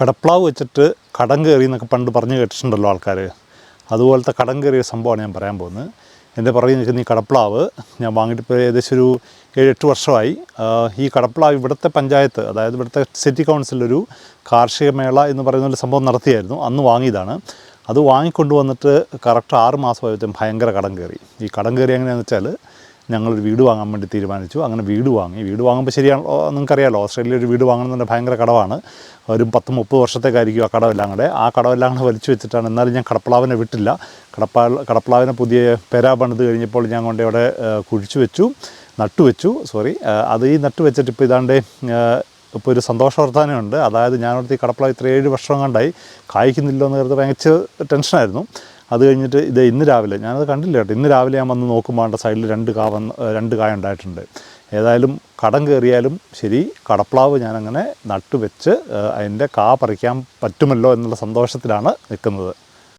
കടപ്ലാവ് വെച്ചിട്ട് കടം കയറി എന്നൊക്കെ പണ്ട് പറഞ്ഞു കേട്ടിട്ടുണ്ടല്ലോ ആൾക്കാർ അതുപോലത്തെ കടം കയറിയ സംഭവമാണ് ഞാൻ പറയാൻ പോകുന്നത്. എന്റെ പുറകിൽ നിൽക്കുന്ന ഈ കടപ്ലാവ് ഞാൻ വാങ്ങിയിട്ട് ഇപ്പോൾ ഏകദേശം ഒരു ഏഴ് എട്ട് വർഷമായി ഈ കടപ്ലാവ് ഇവിടുത്തെ പഞ്ചായത്ത് അതായത് ഇവിടുത്തെ സിറ്റി കൗൺസിലൊരു കാർഷിക മേള എന്ന് പറയുന്ന ഒരു സംഭവം നടത്തിയായിരുന്നു. അന്ന് വാങ്ങിയതാണ്. അത് വാങ്ങിക്കൊണ്ടു വന്നിട്ട് കറക്റ്റ് ആറ് മാസമായപ്പോഴത്തേക്കും ഭയങ്കര കടം കയറി. ഈ കടം കയറി എങ്ങനെയാണെന്ന് വെച്ചാൽ ഞങ്ങളൊരു വീട് വാങ്ങാൻ വേണ്ടി തീരുമാനിച്ചു. അങ്ങനെ വീട് വാങ്ങി. വീട് വാങ്ങുമ്പോൾ ശരിയാണ്? നിങ്ങൾക്കറിയാമല്ലോ ഓസ്ട്രേലിയയിൽ ഒരു വീട് വാങ്ങണമെന്നുണ്ടെങ്കിൽ ഭയങ്കര കടവാണ്. ഒരു പത്ത് മുപ്പത് വർഷത്തേക്കായിരിക്കും ആ കടമെല്ലാം കൂടെ. ആ കടമെല്ലാം കൂടെ വലിച്ചു വെച്ചിട്ടാണ് എന്നാലും ഞാൻ കടപ്ലാവിനെ വിട്ടില്ല. കടപ്പാ കടപ്ലാവിനെ പുതിയ പെര പണിത് കഴിഞ്ഞപ്പോൾ ഞാൻ കൊണ്ട് അവിടെ കുഴിച്ചു വെച്ചു നട്ടുവെച്ചു സോറി അത് ഈ നട്ടു വെച്ചിട്ട് ഇപ്പോൾ ഇതാണ്ട് ഇപ്പോൾ ഒരു സന്തോഷ വർത്താനമുണ്ട് അതായത് ഞാനവിടുത്തെ ഈ കടപ്ലാവ് ഇത്ര ഏഴ് വർഷം കണ്ടായി. കായ്ക്കുന്നില്ലോ എന്ന് കരുതി ഭയങ്കര ടെൻഷനായിരുന്നു. അത് കഴിഞ്ഞിട്ട് ഇത് ഇന്ന് രാവിലെ ഞാനത് കണ്ടില്ല കേട്ടോ. ഇന്ന് രാവിലെ ഞാൻ വന്ന് നോക്കുമ്പോൾ അതിന്റെ സൈഡിൽ രണ്ട് കാ വന്ന് രണ്ട് കായ ഉണ്ടായിട്ടുണ്ട്. ഏതായാലും കടം കയറിയാലും ശരി കടപ്ലാവ് ഞാനങ്ങനെ നട്ടുവെച്ച് അതിന്റെ കാ പറിക്കാൻ പറ്റുമല്ലോ എന്നുള്ള സന്തോഷത്തിലാണ് നിൽക്കുന്നത്.